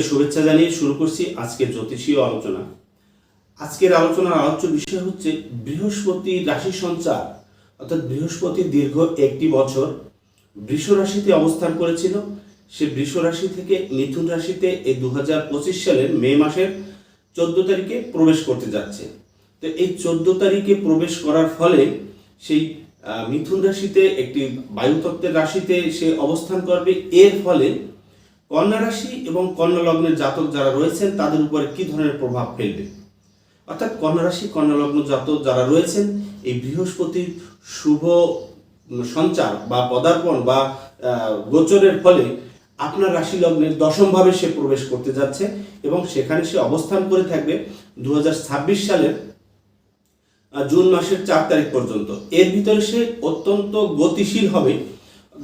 সকলকে শুভেচ্ছা জানিয়ে শুরু করছি আজকের জ্যোতিষীয় আলোচনা। আজকের আলোচনার আলোচ্য বিষয় হচ্ছে বৃহস্পতি রাশি সঞ্চার, অর্থাৎ বৃহস্পতি দীর্ঘ একটি বছর। বৃষ রাশিতে অবস্থান করেছিল, সে বৃষ রাশি থেকে মিথুন রাশিতে এই দু সালের মে মাসের চোদ্দ তারিখে প্রবেশ করতে যাচ্ছে। তো এই চোদ্দ তারিখে প্রবেশ করার ফলে সেই মিথুন রাশিতে একটি বায়ুতত্ত্বের রাশিতে সে অবস্থান করবে। এর ফলে কন্যা রাশি এবং কন্যা লগ্নের জাতক যারা রয়েছেন, তাদের উপরে কি ধরনের প্রভাব ফেলবে? অর্থাৎ কন্যা রাশি কন্যা লগ্ন জাতক যারা রয়েছেন, এই বৃহস্পতির শুভ সঞ্চার বা পদার্পণ বা গোচরের ফলে আপনার রাশি লগ্নের দশমভাবে সে প্রবেশ করতে যাচ্ছে এবং সেখানে সে অবস্থান করে থাকবে দু হাজার ছাব্বিশ সালের জুন মাসের চার তারিখ পর্যন্ত। এর ভিতরে সে অত্যন্ত গতিশীল হবে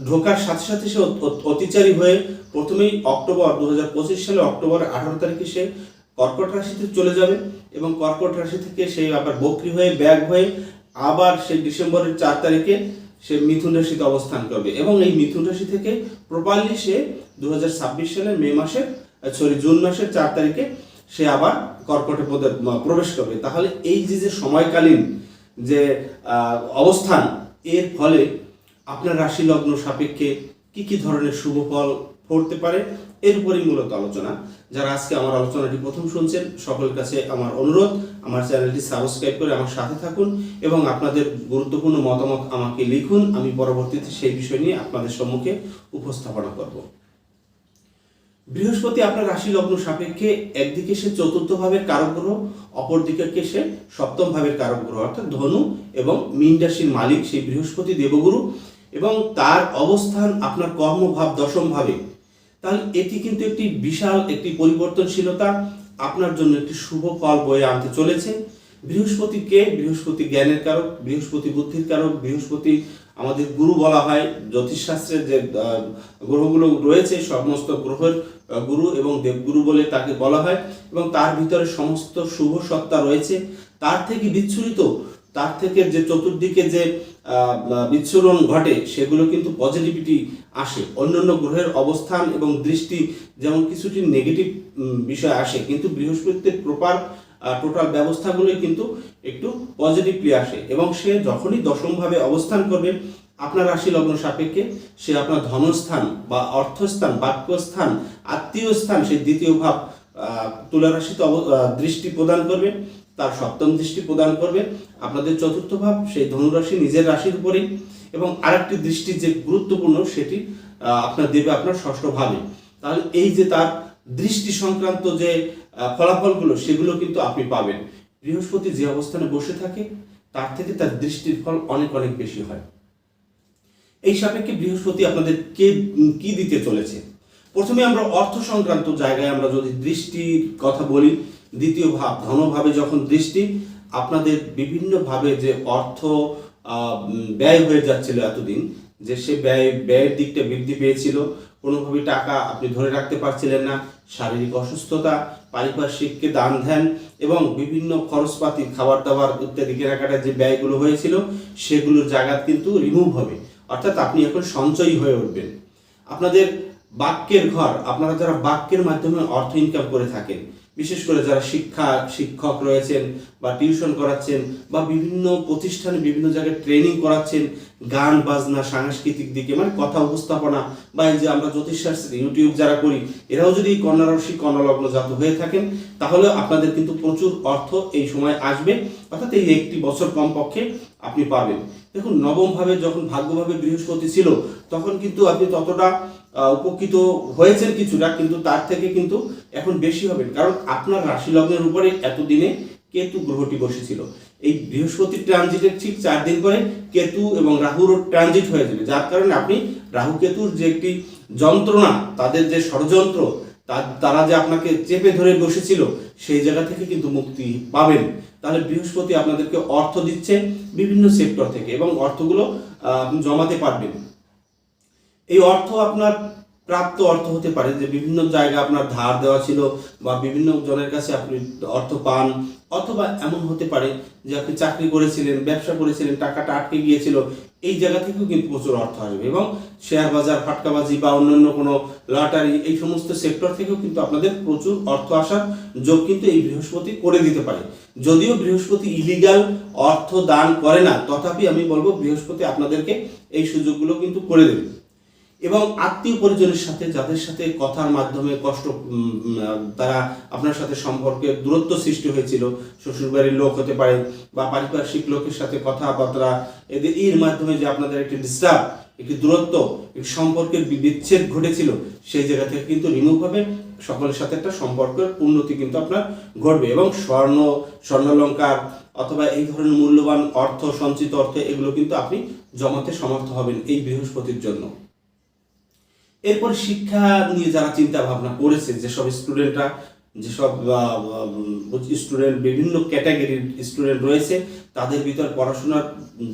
ঢোকার সাথে সাথে সে অত- অত- অতিচারী হয়ে প্রথমেই অক্টোবর দু হাজার পঁচিশ সালে অক্টোবর আঠারো তারিখে সে কর্কট রাশিতে চলে যাবে এবং কর্কট রাশি থেকে সে আবার বক্রি হয়ে ব্যাগ হয়ে আবার সে ডিসেম্বরের চার তারিখে সে মিথুন রাশিতে অবস্থান করবে এবং এই মিথুন রাশি থেকে প্রপারলি সে দু হাজার ছাব্বিশ সালের মে মাসের সরি জুন মাসের চার তারিখে সে আবার কর্কটে পদে প্রবেশ করবে। তাহলে এই যে যে সময়কালীন যে অবস্থান, এর ফলে আপনার রাশি লগ্ন সাপেক্ষে কি কি ধরনের শুভ ফল পড়তে পারে? এর উপরেই মূলত আলোচনা। যারা আজকে আমার আলোচনাটি প্রথম শুনছেন, সকলের কাছে আমার অনুরোধ, আমার চ্যানেলটি সাবস্ক্রাইব করে আমার সাথে থাকুন এবং আপনাদের গুরুত্বপূর্ণ মতামত আমাকে লিখুন। আমি পরবর্তীতে সেই বিষয় নিয়ে আপনাদের সম্মুখে উপস্থাপনা করব। বৃহস্পতি আপনার রাশি লগ্ন সাপেক্ষে একদিকে সে চতুর্থ ভাবের কারক গ্রহ, অপরদিকে সে? সপ্তম ভাবের কারক গ্রহ, অর্থাৎ ধনু এবং মীন রাশির মালিক সেই বৃহস্পতি দেবগুরু। এবং তার অবস্থান আপনার কর্মভাব দশম ভাবে, তাহলে এটি কিন্তু একটি বিশাল একটি পরিবর্তনশীলতা, আপনার জন্য একটি শুভ ফল বয়ে আনতে চলেছে। বৃহস্পতি কে? বৃহস্পতি জ্ঞানের কারক, বৃহস্পতি বুদ্ধির কারক, বৃহস্পতি আমাদের গুরু বলা হয়, জ্যোতিষশাস্ত্রের যে গ্রহগুলো রয়েছে, সমস্ত গ্রহের গুরু এবং দেবগুরু বলে তাকে বলা হয় এবং তার ভিতরে সমস্ত শুভ সত্তা রয়েছে। তার থেকে বিচ্ছুরিত তার থেকে যে চতুর্দিকে যে বিচ্ছুরণ ঘটে, সেগুলো কিন্তু পজিটিভিটি আসে। অন্যান্য গ্রহের অবস্থান এবং দৃষ্টি যেমন কিছুটি নেগেটিভ বিষয় আসে, কিন্তু বৃহস্পতির প্রপার টোটাল ব্যবস্থাগুলোই কিন্তু একটু পজিটিভলি আসে। এবং সে যখনই দশমভাবে অবস্থান করবে, আপনার রাশি লগ্ন সাপেক্ষে সে আপনার ধনস্থান বা অর্থস্থান, বাক্যস্থান আত্মীয় স্থান সে দ্বিতীয় ভাব তুলা রাশিতে দৃষ্টি প্রদান করবে। তার সপ্তম দৃষ্টি প্রদান করবে। আপনাদের চতুর্থ ভাব, সেই ধনুরাশি নিজের রাশির উপরেই। এবং আরেকটি দৃষ্টি যে গুরুত্বপূর্ণ, সেটি আপনার দেবে আপনার ষষ্ঠ ভাবে। তাহলে এই যে তার দৃষ্টি সংক্রান্ত যে ফলাফলগুলো, সেগুলো কিন্তু আপনি পাবেন। বৃহস্পতি যে অবস্থানে বসে থাকে, তার থেকে তার দৃষ্টির ফল অনেক অনেক বেশি হয়। এই সাপেক্ষে বৃহস্পতি আপনাদের কে, কি দিতে চলেছে? প্রথমে আমরা অর্থ সংক্রান্ত জায়গায় আমরা যদি দৃষ্টির কথা বলি দ্বিতীয় ভাব, ধনভাবে যখন দৃষ্টি, আপনাদের বিভিন্নভাবে যে অর্থ ব্যয় হয়ে যাচ্ছিল এতদিন, যে সে ব্যয়, ব্যয়ের দিকটা বৃদ্ধি পেয়েছিল কোনোভাবে টাকা আপনি ধরে রাখতে পারছিলেন না, শারীরিক অসুস্থতা, পারিপার্শ্বিককে দান ধ্যান এবং বিভিন্ন খরচপাতি খাবার দাবার ইত্যাদি কেনাকাটার যে ব্যয়গুলো হয়েছিল, সেগুলোর জায়গা কিন্তু রিমুভ হবে। অর্থাৎ আপনি এখন সঞ্চয়ী হয়ে উঠবেন। আপনাদের বাক্যের ঘর, আপনারা যারা বাক্যের মাধ্যমে অর্থ ইনকাম করে থাকেন বিশেষ করে যারা শিক্ষা, শিক্ষক রয়েছেন বা টিউশন করাচ্ছেন বা বিভিন্ন প্রতিষ্ঠানে বিভিন্ন জায়গায় ট্রেনিং করাচ্ছেন, গান, বাজনা, সাংস্কৃতিক দিকে মানে কথা উপস্থাপনা বা এই যে আমরা জ্যোতিষশাস্ত্রে ইউটিউব যারা করি, এরাও যদি এই কন্যা রাশি জাত হয়ে থাকেন, তাহলে আপনাদের কিন্তু প্রচুর অর্থ এই সময় আসবে, অর্থাৎ এই একটি বছর কমপক্ষে আপনি পাবেন। দেখুন নবম ভাবে যখন ভাগ্যভাবে বৃহস্পতি ছিল, তখন কিন্তু আপনি ততটা উপকৃত হয়েছেন কিছুটা, কিন্তু তার থেকে কিন্তু এখন বেশি হবেন। কারণ আপনার রাশি লগ্নের উপরে এতদিনে কেতু গ্রহটি বসেছিল। এই বৃহস্পতির ট্রানজিটের ঠিক চার দিন পরে কেতু এবং রাহুর ট্রানজিট হয়ে যাবে। যার কারণে আপনি রাহু কেতুর যে একটি যন্ত্রণা, তাদের যে ষড়যন্ত্র তারা যে আপনাকে চেপে ধরে বসেছিল, সেই জায়গা থেকে কিন্তু মুক্তি পাবেন। তাহলে বৃহস্পতি আপনাদেরকে অর্থ দিচ্ছে বিভিন্ন সেক্টর থেকে এবং অর্থগুলো জমাতে পারবেন। এই অর্থ আপনার প্রাপ্ত অর্থ হতে পারে যে বিভিন্ন জায়গা আপনার ধার দেওয়া ছিল বা বিভিন্ন জনের কাছে আপনি অর্থ পান, অথবা এমন হতে পারে যে আপনি চাকরি করেছিলেন, ব্যবসা করেছিলেন, টাকাটা আটকে গিয়েছিল, এই জায়গা থেকেও কিন্তু প্রচুর অর্থ আসবে এবং শেয়ার বাজার, ফাটকাবাজি বা অন্যান্য কোনো লটারি, এই সমস্ত সেক্টর থেকেও কিন্তু আপনাদের প্রচুর অর্থ আসার যোগ কিন্তু এই বৃহস্পতি করে দিতে পারে। যদিও বৃহস্পতি ইলিগাল অর্থ দান করে না, তথাপি আমি বলব বৃহস্পতি আপনাদেরকে এই সুযোগগুলো কিন্তু করে দেবে। এবং আত্মীয় পরিজনের সাথে যাদের সাথে কথার মাধ্যমে কষ্ট তারা আপনার সাথে সম্পর্কে দূরত্ব সৃষ্টি হয়েছিল, শ্বশুরবাড়ির লোক হতে পারে বা পারিপার্শ্বিক লোকের সাথে কথাবার্তা এদের এর মাধ্যমে যে আপনাদের একটি ডিস্টার্ব একটি দূরত্ব, একটি সম্পর্কের বিচ্ছেদ ঘটেছিল, সেই জায়গা থেকে কিন্তু রিমুভ হবে। সকলের সাথে একটা সম্পর্কের উন্নতি কিন্তু আপনার ঘটবে এবং স্বর্ণ, স্বর্ণালঙ্কার অথবা এই ধরনের মূল্যবান অর্থ, সঞ্চিত অর্থ এগুলো কিন্তু আপনি জমাতে সমর্থ হবেন এই বৃহস্পতির জন্য। এরপর শিক্ষা নিয়ে যারা চিন্তা ভাবনা করেছে যেসব স্টুডেন্টরা যেসব স্টুডেন্ট বিভিন্ন ক্যাটাগরির স্টুডেন্ট রয়েছে, তাদের ভিতর পড়াশোনার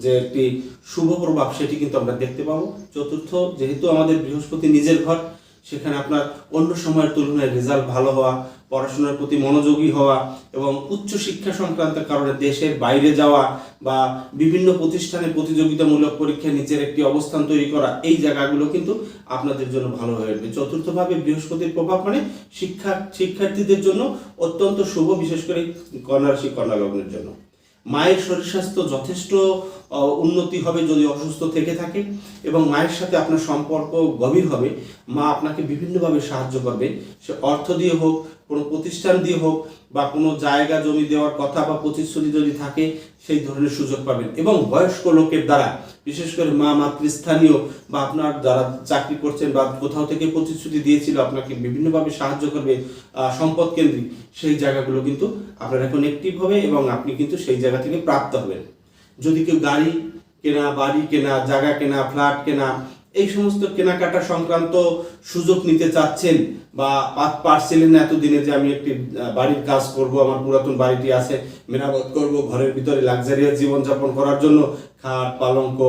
যে একটি শুভ প্রভাব, সেটি কিন্তু আমরা দেখতে পাবো। চতুর্থ, যেহেতু আমাদের বৃহস্পতি নিজের ঘর সেখানে আপনার অন্য সময়ের তুলনায় রেজাল্ট ভালো হওয়া, পড়াশোনার প্রতি মনোযোগী হওয়া এবং উচ্চ শিক্ষা সংক্রান্ত কারণে দেশের বাইরে যাওয়া বা বিভিন্ন প্রতিষ্ঠানে প্রতিযোগিতামূলক পরীক্ষায় নিচের একটি অবস্থান তৈরি করা, এই জায়গাগুলো কিন্তু আপনাদের জন্য ভালো হয়ে উঠবে। চতুর্থভাবে বৃহস্পতির প্রভাব মানে শিক্ষা শিক্ষার্থীদের জন্য অত্যন্ত শুভ, বিশেষ করে কন্যা রাশি কন্যা লগ্নের জন্য। মায়ের শরীর স্বাস্থ্য যথেষ্ট উন্নতি হবে যদি অসুস্থ থেকে থাকে এবং মায়ের সাথে আপনার সম্পর্ক গভীর হবে, মা আপনাকে বিভিন্নভাবে সাহায্য করবে। সে অর্থ দিয়ে হোক কোনো প্রতিষ্ঠান দিয়ে হোক বা কোনো জায়গা জমি দেওয়ার কথা বা প্রতিশ্রুতি যদি থাকে, সেই ধরনের সুযোগ পাবেন। এবং বয়স্ক লোকের দ্বারা, বিশেষ করে মা মাতৃস্থানীয় বা আপনার যারা চাকরি করছেন বা কোথাও থেকে প্রতিশ্রুতি দিয়েছিল আপনাকে বিভিন্নভাবে সাহায্য করবে সম্পদ কেন্দ্রিক, সেই জায়গাগুলো কিন্তু আপনার এখন অ্যাক্টিভ হবে এবং আপনি কিন্তু সেই জায়গা থেকে প্রাপ্ত হবেন। যদি কেউ গাড়ি কেনা, বাড়ি কেনা, জায়গা কেনা ফ্ল্যাট কেনা এই সমস্ত কেনাকাটা সংক্রান্ত সুযোগ নিতে চাচ্ছেন বা পারছিলেন না এতদিনে যে আমি একটি বাড়ির কাজ করব, আমার পুরাতন বাড়িটি আছে, মেরামত করব, ঘরের ভিতরে লাক্সারিয়াস জীবনযাপন করার জন্য, খাট, পালঙ্ক,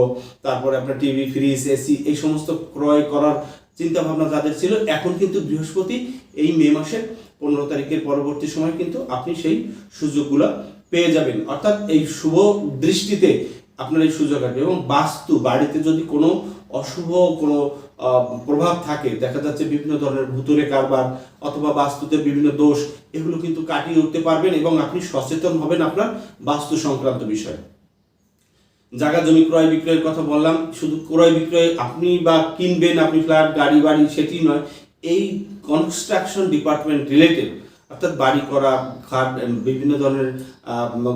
তারপরে আপনার টিভি ফ্রিজ এসি এই সমস্ত ক্রয় করার চিন্তা ভাবনা যাদের ছিল, এখন কিন্তু বৃহস্পতি, এই মে মাসের পনেরো তারিখের পরবর্তী সময় কিন্তু আপনি সেই সুযোগগুলো পেয়ে যাবেন। অর্থাৎ এই শুভ দৃষ্টিতে আপনার এই সুযোগ আসবে এবং বাস্তু, বাড়িতে যদি কোনো অশুভ কোনো প্রভাব থাকে দেখা যাচ্ছে বিভিন্ন ধরনের ভূতুরে কারবার অথবা বাস্তুতে বিভিন্ন দোষ এগুলো কিন্তু কাটিয়ে উঠতে পারবেন এবং আপনি সচেতন হবেন আপনার বাস্তু সংক্রান্ত বিষয়ে। জায়গা জমি ক্রয় বিক্রয়ের কথা বললাম শুধু ক্রয় বিক্রয় আপনি বা কিনবেন আপনি ফ্ল্যাট গাড়ি বাড়ি সেটি নয় এই কনস্ট্রাকশন ডিপার্টমেন্ট রিলেটেড অর্থাৎ বাড়ি করা এম, বিভিন্ন ধরনের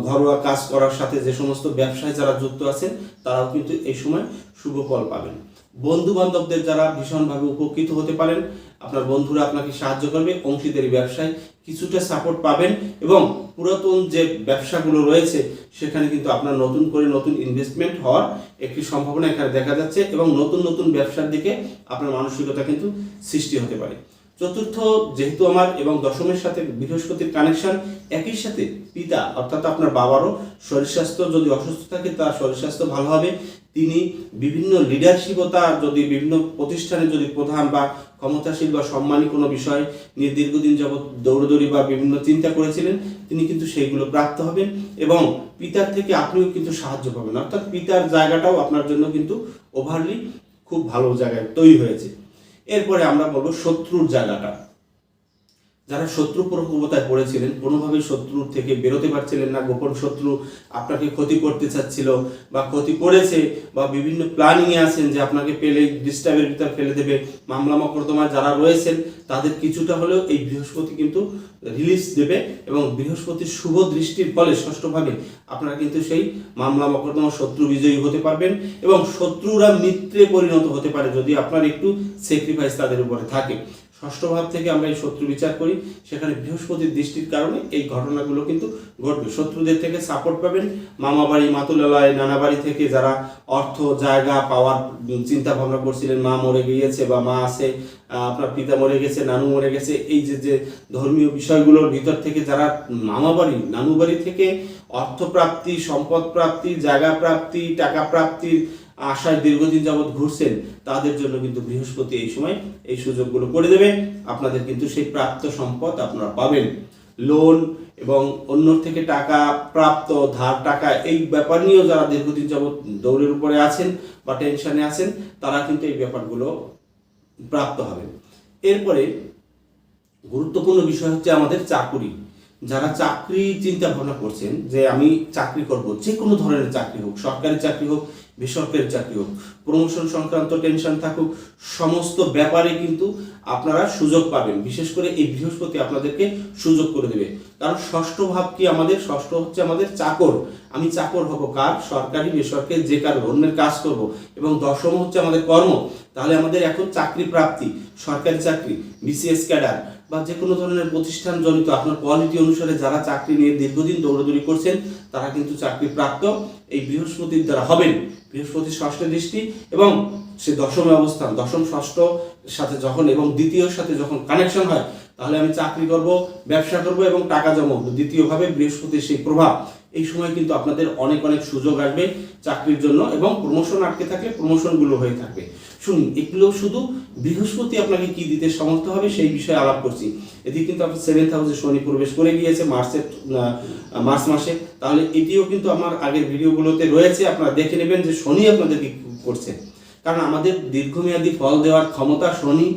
ঘরোয়া কাজ করার সাথে যে সমস্ত ব্যবসায় যারা যুক্ত আছেন তারাও কিন্তু এই সময় শুভ ফল পাবেন। বন্ধু বান্ধবদের যারা ভীষণভাবে উপকৃত হতে পারেন, আপনার বন্ধুরা আপনাকে সাহায্য করবে, অংশীদারি ব্যবসায় কিছুটা সাপোর্ট পাবেন এবং পুরাতন যে ব্যবসাগুলো রয়েছে, সেখানে কিন্তু আপনার নতুন করে নতুন ইনভেস্টমেন্ট হওয়ার একটি সম্ভাবনা এখানে দেখা যাচ্ছে এবং নতুন নতুন ব্যবসার দিকে আপনার মানসিকতা কিন্তু সৃষ্টি হতে পারে। চতুর্থ, যেহেতু আমার এবং দশমের সাথে বৃহস্পতির কানেকশন একই সাথে পিতা, অর্থাৎ আপনার বাবারও শরীর স্বাস্থ্য যদি অসুস্থ থাকে, তার শরীর স্বাস্থ্য ভালো হবে। তিনি বিভিন্ন লিডারশিপতা যদি বিভিন্ন প্রতিষ্ঠানে যদি প্রধান বা ক্ষমতাশীল বা সম্মানী কোনো বিষয় নিয়ে দীর্ঘদিন যাবৎ দৌড়দৌড়ি বা বিভিন্ন চিন্তা করেছিলেন, তিনি কিন্তু সেইগুলো প্রাপ্ত হবেন এবং পিতার থেকে আপনিও কিন্তু সাহায্য পাবেন। অর্থাৎ পিতার জায়গাটাও আপনার জন্য কিন্তু ওভারলি খুব ভালো জায়গায় তৈরি হয়েছে। এরপরে আমরা বলব শত্রুর জায়গাটা। যারা শত্রু প্রকোপতায় পড়েছিলেন, কোনোভাবেই শত্রু থেকে বেরোতে পারছিলেন না, গোপন শত্রু আপনাকে ক্ষতি করতে চাচ্ছিল বা ক্ষতি করেছে বা বিভিন্ন প্ল্যানিংয়ে আছেন যে আপনাকে পেলে ডিস্টার্বের ভিতর ফেলে দেবে, মামলা মকদ্দমায় যারা রয়েছেন, তাদের কিছুটা হলেও এই বৃহস্পতি কিন্তু রিলিজ দেবে এবং বৃহস্পতির শুভ দৃষ্টির ফলে ষষ্ঠভাবে আপনারা কিন্তু সেই মামলা মকদ্দমা শত্রু বিজয়ী হতে পারবেন এবং শত্রুরা মিত্রে পরিণত হতে পারে যদি আপনার একটু স্যাক্রিফাইস তাদের উপরে থাকে। ষষ্ঠ ভাব থেকে আমরা এই শত্রু বিচার করি। সেখানে বৃহস্পতির দৃষ্টির কারণে এই ঘটনাগুলো কিন্তু ঘটবে। শত্রুদের থেকে সাপোর্ট পাবেন মামা বাড়ি মাতুলালয় নানা বাড়ি থেকে যারা অর্থ, জায়গা পাওয়ার চিন্তা ভাবনা করছিলেন, মা মরে গিয়েছে বা মা আছে আপনার পিতা মরে গেছে, নানু মরে গেছে, এই যে যে ধর্মীয় বিষয়গুলোর ভিতর থেকে যারা মামা বাড়ি নানু বাড়ি থেকে অর্থ প্রাপ্তি সম্পদ প্রাপ্তি, জায়গা প্রাপ্তি, টাকা প্রাপ্তির আশায় দীর্ঘদিন যাবৎ ঘুরছেন, তাদের জন্য কিন্তু বৃহস্পতি এই সময় এই সুযোগগুলো করে দেবে আপনাদের কিন্তু সেই প্রাপ্ত সম্পদ আপনারা পাবেন। লোন এবং অন্য থেকে টাকা প্রাপ্ত ধার টাকা এই ব্যাপার নিয়েও যারা দীর্ঘদিন যাবৎ দৌড়ের উপরে আছেন বা টেনশনে আছেন, তারা কিন্তু এই ব্যাপারগুলো প্রাপ্ত হবে এরপরে গুরুত্বপূর্ণ বিষয় হচ্ছে আমাদের চাকুরি। যারা চাকরি চিন্তা ভাবনা করছেন যে আমি চাকরি করব যে কোনো ধরনের চাকরি হোক, সরকারি চাকরি হোক বেসরকারি চাকরি হোক প্রমোশন সংক্রান্ত টেনশন থাকুক, সমস্ত ব্যাপারে কিন্তু আপনারা সুযোগ পাবেন। বিশেষ করে এই বৃহস্পতি আপনাদেরকে সুযোগ করে দেবে। কারণ ষষ্ঠ ভাব কি আমাদের? ষষ্ঠ হচ্ছে আমাদের চাকর। আমি চাকর হব কার? সরকারি, বেসরকারি, যে কারও অন্যের কাজ করব। এবং দশম হচ্ছে আমাদের কর্ম। তাহলে আমাদের এখন চাকরি প্রাপ্তি, সরকারি চাকরি, বিসিএস ক্যাডার বা যে কোনো ধরনের প্রতিষ্ঠান জনিত আপনার কোয়ালিটি অনুসারে যারা চাকরি নিয়ে দীর্ঘদিন দৌড়াদৌড়ি করছেন, তারা কিন্তু চাকরি প্রাপ্ত এই বৃহস্পতির দ্বারা হবেন। বৃহস্পতির ষষ্ঠ দৃষ্টি এবং সে দশমে অবস্থান, দশম ষষ্ঠ সাথে যখন এবং দ্বিতীয় সাথে যখন কানেকশন হয় তাহলে আমি চাকরি করব, ব্যবসা করব এবং টাকা জমাবো। দ্বিতীয়ভাবে বৃহস্পতির সেই প্রভাব, এই সময় কিন্তু আপনাদের অনেক অনেক সুযোগ আসবে চাকরির জন্য এবং প্রমোশন আটকে থাকলে প্রমোশনগুলো হয়ে থাকবে। শুনুন, এগুলো শুধু বৃহস্পতি আপনাকে কি দিতে সমর্থ হবে সেই বিষয়ে আলাপ করছি। এদিকে কিন্তু আপনার সেভেন্থ হাউসে শনি প্রবেশ করে গিয়েছে, মার্চের মার্চ মাসে। তাহলে এটিও কিন্তু আমার আগের ভিডিওগুলোতে রয়েছে, আপনারা দেখে নেবেন যে শনি আপনাদেরকে কি করছে। কারণ আমাদের দীর্ঘমেয়াদী ফল দেওয়ার ক্ষমতা শনি,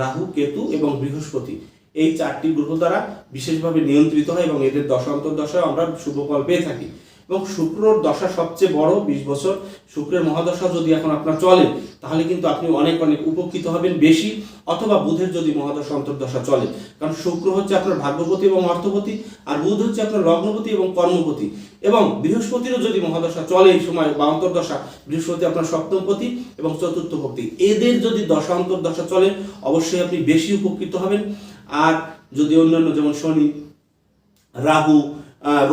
রাহু, কেতু এবং বৃহস্পতি। এই চারটি গ্রহ দ্বারা বিশেষভাবে নিয়ন্ত্রিত হয় এবং এদের দশান্তর দশায় আমরা শুভ ফল পেয়ে থাকি। এবং শুক্রর দশা সবচেয়ে বড়, বিশ বছর, শুক্রের মহাদশা যদি এখন আপনার চলে, তাহলে কিন্তু আপনি অনেক অনেক উপকৃত হবেন বেশি, অথবা বুধের যদি মহাদশা, অন্তর্দশা চলে। কারণ শুক্র হচ্ছে আপনার ভাগ্যপতি এবং অর্থপতি, আর বুধ হচ্ছে আপনার লগ্নপতি এবং কর্মপতি। এবং বৃহস্পতিরও যদি মহাদশা চলে এই সময়, বা অন্তর্দশা, বৃহস্পতি আপনার সপ্তমপতি এবং চতুর্থ পতি এদের যদি দশা, অন্তর্দশা চলে, অবশ্যই আপনি বেশি উপকৃত হবেন। আর যদি অন্যান্য যেমন শনি, রাহু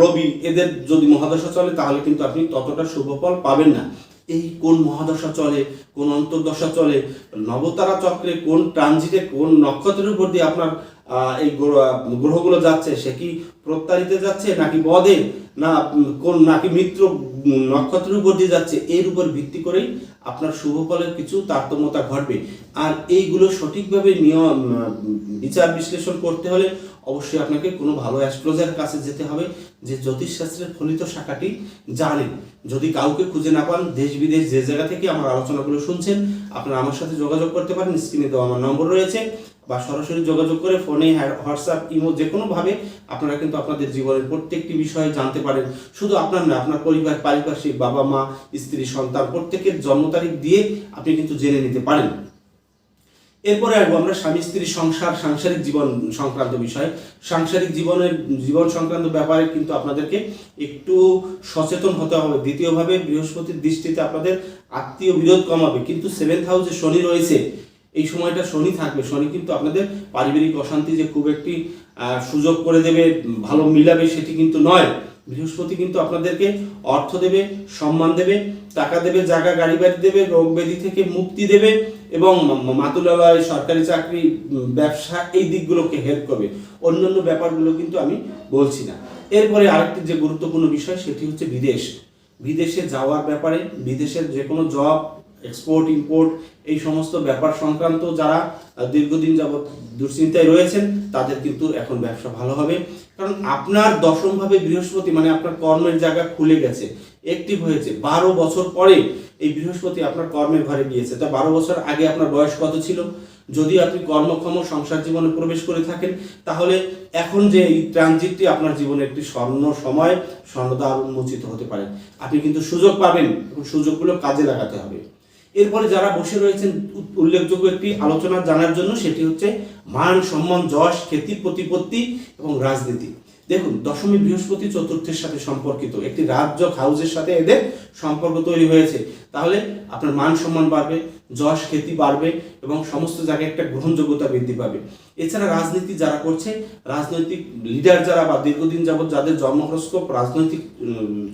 রবি এদের যদি মহাদশা চলে, তাহলে কিন্তু আপনি ততটা শুভ ফল পাবেন না। এই কোন মহাদশা চলে, কোন অন্তর্দশা চলে, নবতারা চক্রে কোন ট্রানজিটে কোন নক্ষত্রের উপর দিয়ে আপনার এই গ্রহগুলো যাচ্ছে, সে কি প্রত্যারিতে যাচ্ছে নাকি বদে না, কোন নাকি মিত্র নক্ষত্রের উপর দিয়ে যাচ্ছে, এর উপর ভিত্তি করেই আপনার শুভ ফলের কিছু তারতম্যতা ঘটবে। আর এইগুলো সঠিকভাবে নিয়ম বিচার বিশ্লেষণ করতে হলে অবশ্যই আপনাকে কোনো ভালো অ্যাস্ট্রোলজার কাছে যেতে হবে যে জ্যোতিষশাস্ত্রের ফলিত শাখাটি জানেন। যদি কাউকে খুঁজে না পান, দেশ বিদেশ যে জায়গা থেকে আমার আলোচনাগুলো শুনছেন, আপনারা আমার সাথে যোগাযোগ করতে পারেন। স্ক্রিনে দেওয়া আমার নম্বর রয়েছে বা সরাসরি যোগাযোগ করে ফোনে হোয়াটসঅ্যাপ, ইমো যে কোনোভাবে আপনারা কিন্তু আপনাদের জীবনের প্রত্যেকটি বিষয়ে জানতে পারেন। শুধু আপনার না আপনার পরিবার, পারিপার্শ্বিক বাবা মা স্ত্রী, সন্তান প্রত্যেকের জন্ম তারিখ দিয়ে আপনি কিন্তু জেনে নিতে পারেন। এরপরে আসব আমরা স্বামী, স্ত্রী, সংসার, সাংসারিক জীবন সংক্রান্ত বিষয়। সাংসারিক জীবনের, জীবন সংক্রান্ত ব্যাপারে কিন্তু আপনাদেরকে একটু সচেতন হতে হবে। দ্বিতীয়ভাবে বৃহস্পতির দৃষ্টিতে আপনাদের আত্মীয় বিরোধ কমাবে। কিন্তু সেভেন্থ হাউসে শনি রয়েছে, এই সময়টা শনি থাকবে। শনি কিন্তু আপনাদের পারিবারিক অশান্তি যে খুব একটি সুযোগ করে দেবে, ভালো মিলাবে সেটি কিন্তু নয়। বৃহস্পতি কিন্তু আপনাদেরকে অর্থ দেবে, সম্মান দেবে, টাকা দেবে, জায়গা, গাড়ি বাড়ি দেবে, রোগ ব্যাধি থেকে মুক্তি দেবে। এবং মাতুলালয় সরকারি চাকরি ব্যবসা এই দিকগুলোকে হেল্প করবে। অন্যান্য ব্যাপারগুলো কিন্তু আমি বলছি না। এরপরে আরেকটি যে গুরুত্বপূর্ণ বিষয়, সেটি হচ্ছে বিদেশ। বিদেশে যাওয়ার ব্যাপারে, বিদেশের যে কোনো জব এক্সপোর্ট ইম্পোর্ট এই সমস্ত ব্যাপার সংক্রান্ত যারা দীর্ঘদিন যাবৎ দুশ্চিন্তায় রয়েছেন, তাদের কিন্তু এখন ব্যবসা ভালো হবে। কারণ আপনার দশমভাবে বৃহস্পতি মানে আপনার কর্মের জায়গা খুলে গেছে অ্যাক্টিভ হয়েছে। বারো বছর পরে এই বৃহস্পতি আপনার কর্মের ঘরে গিয়েছে। তা বারো বছর আগে আপনার বয়স কত ছিল? যদি আপনি কর্মক্ষম সংসার জীবনে প্রবেশ করে থাকেন, তাহলে এখন যে এই ট্রানজিটটি আপনার জীবনে একটি স্বর্ণ সময়, স্বর্ণদ্বার উন্মোচিত হতে পারে। আপনি কিন্তু সুযোগ পাবেন, এবং সুযোগগুলো কাজে লাগাতে হবে। এরপরে যারা বসে রয়েছেন উল্লেখযোগ্য একটি আলোচনা জানার জন্য সেটি হচ্ছে মান, সম্মান, যশ, খ্যাতি, প্রতিপত্তি এবং রাজনীতি। দেখুন, দশমী বৃহস্পতি চতুর্থের সাথে সম্পর্কিত, একটি রাজ্য হাউসের সাথে এদের সম্পর্ক তৈরি হয়েছে। তাহলে আপনার মান, সম্মান বাড়বে, যশ, খ্যাতি বাড়বে এবং সমস্ত জায়গায় একটা গ্রহণযোগ্যতা বৃদ্ধি পাবে। এছাড়া রাজনীতি যারা করছে, রাজনৈতিক লিডার যারা বা দীর্ঘদিন যাবৎ যাদের জন্মহরস্কোপ, রাজনৈতিক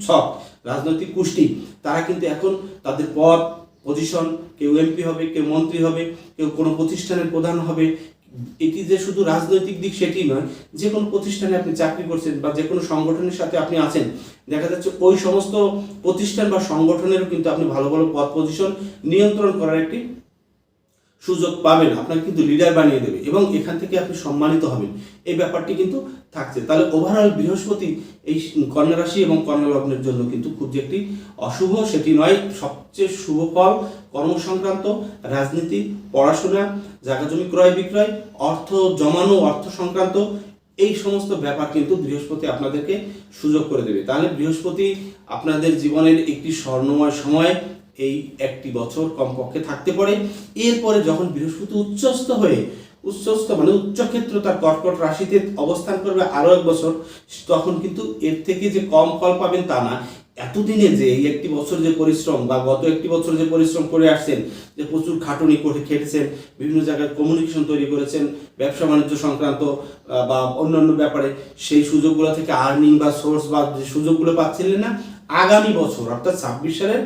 ছক, রাজনৈতিক কুষ্টি, তারা কিন্তু এখন তাদের পদ পজিশন কেউ এমপি হবে, কেউ মন্ত্রী হবে, কেউ কোনো প্রতিষ্ঠানের প্রধান হবে। এটি যে শুধু রাজনৈতিক দিক সেটি নয়, যে কোনো প্রতিষ্ঠানে আপনি চাকরি করছেন বা যে কোনো সংগঠনের সাথে আপনি আছেন, দেখা যাচ্ছে ওই সমস্ত প্রতিষ্ঠান বা সংগঠনেরও কিন্তু আপনি ভালো ভালো পদ পজিশন নিয়ন্ত্রণ করার একটি সুযোগ পাবেন, আপনাকে কিন্তু লিডার বানিয়ে দেবে এবং এখান থেকে আপনি সম্মানিত হবেন। এই ব্যাপারটি কিন্তু থাকছে। তাহলে ওভারঅল বৃহস্পতি এই কন্যা রাশি এবং কন্যা লগ্নের জন্য কিন্তু খুব যে একটি অশুভ, সেটি নয়, সবচেয়ে শুভ ফল কর্মসংক্রান্ত, রাজনীতি, পড়াশোনা, জায়গা জমি ক্রয় বিক্রয়, অর্থ জমানো, অর্থ সংক্রান্ত, এই সমস্ত ব্যাপার কিন্তু বৃহস্পতি আপনাদেরকে সুযোগ করে দেবে। তাহলে বৃহস্পতি আপনাদের জীবনের একটি স্বর্ণময় সময় এই একটি বছর কমপক্ষে থাকতে পারে। এরপরে যখন বৃহস্পতি উচ্চস্থ হয়ে, উচ্চস্থ মানে উচ্চক্ষেত্র তার কর্কট রাশিতে অবস্থান করবে আরও এক বছর, তখন কিন্তু এর থেকে যে কম ফল পাবেন তা না। এতদিনে যে এই একটি বছর যে পরিশ্রম বা গত একটি বছর যে পরিশ্রম করে আসছেন, যে প্রচুর খাটুনি করে খেটেছেন, বিভিন্ন জায়গায় কমিউনিকেশন তৈরি করেছেন, ব্যবসা বাণিজ্য সংক্রান্ত বা অন্যান্য ব্যাপারে, সেই সুযোগগুলো থেকে আর্নিং বা সোর্স বা যে সুযোগগুলো পাচ্ছিলেন না, আগামী বছর, অর্থাৎ ছাব্বিশ সালের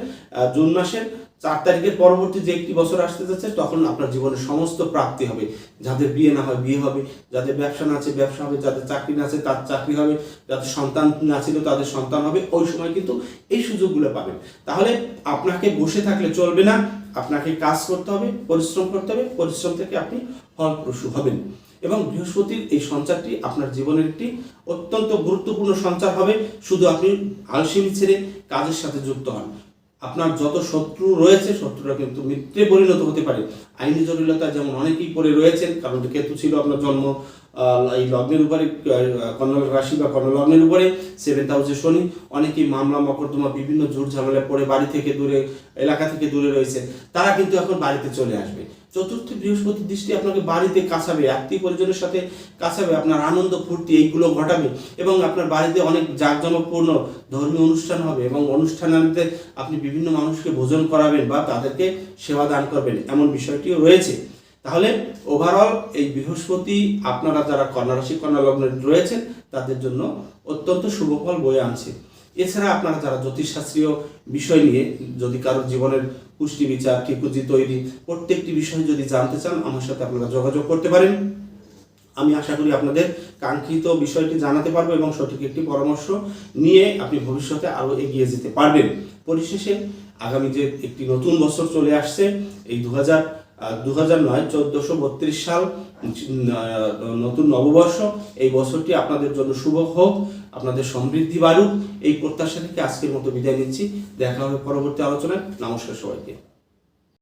জুন মাসের চার তারিখের পরবর্তী যে একটি বছর আসতে যাচ্ছে, তখন আপনার জীবনের সমস্ত প্রাপ্তি হবে। যাদের বিয়ে না হয় বিয়ে হবে, যাদের ব্যবসা না আছে ব্যবসা হবে, যাদের চাকরি না আছে তার চাকরি হবে, যাদের সন্তান না ছিল তাদের সন্তান হবে, ওই সময় কিন্তু এই সুযোগগুলো পাবেন। তাহলে আপনাকে বসে থাকলে চলবে না, আপনাকে কাজ করতে হবে, পরিশ্রম করতে হবে, পরিশ্রম থেকে আপনি ফলপ্রসূ হবেন। এবং বৃহস্পতির এই সঞ্চারটি আপনার জীবনের একটি অত্যন্ত গুরুত্বপূর্ণ সঞ্চার হবে। শুধু আপনি আলসেমি ছেড়ে কাজের সাথে যুক্ত হন। আপনার যত শত্রু রয়েছে, শত্রুরা কিন্তু মিত্রে পরিণত হতে পারে। আইনি জটিলতা যেমন অনেকেই পড়ে রয়েছেন, কারণ কেতু ছিল আপনার জন্ম এই লগ্নের উপরে কন্যা রাশি বা কন্যা লগ্নের উপরে সেভেন্থ হাউসে শনি, অনেকেই মামলা, মকদ্দমা, বিভিন্ন ঝুট ঝামেলা পড়ে বাড়ি থেকে দূরে, এলাকা থেকে দূরে রয়েছে। তারা কিন্তু এখন বাড়িতে চলে আসবে। চতুর্থ বৃহস্পতির দৃষ্টি আপনাকে বাড়িতে কাছাবে আত্মীয় পরিজনের সাথে কাছাবে আপনার আনন্দ, ফুর্তি, এইগুলো ঘটাবে এবং আপনার বাড়িতে অনেক জাঁকজমকপূর্ণ ধর্মীয় অনুষ্ঠান হবে এবং অনুষ্ঠানান্তে আপনি বিভিন্ন মানুষকে ভোজন করাবেন বা তাদেরকে সেবা দান করবেন, এমন বিষয়টিও রয়েছে। তাহলে ওভারঅল এই বৃহস্পতি আপনারা যারা কন্যা রাশি কন্যা লগ্নে রয়েছেন, তাদের জন্য অত্যন্ত শুভফল বয়ে আনছে। এছাড়া আপনারা যারা জ্যোতিষশাস্ত্রীয় বিষয় নিয়ে, যদি কারোর জীবনের পুষ্টি বিচার ঠিকুজি তৈরি, প্রত্যেকটি বিষয় যদি জানতে চান, আমার সাথে আপনারা যোগাযোগ করতে পারেন। আমি আশা করি আপনাদের কাঙ্ক্ষিত বিষয়টি জানাতে পারব এবং সঠিক একটি পরামর্শ নিয়ে আপনি ভবিষ্যতে আরও এগিয়ে যেতে পারবেন। পরিশেষে আগামী যে একটি নতুন বছর চলে আসছে, এই দু হাজার দু হাজার নয়, চোদ্দোশো বত্রিশ সাল নতুন নববর্ষ, এই বছরটি আপনাদের জন্য শুভ হোক। আপনাদের সমৃদ্ধি বাড়ুক। এই প্রত্যাশা থেকে আজকের মতো বিদায় নিচ্ছি। দেখা হবে পরবর্তী আলোচনায়। নমস্কার সবাইকে।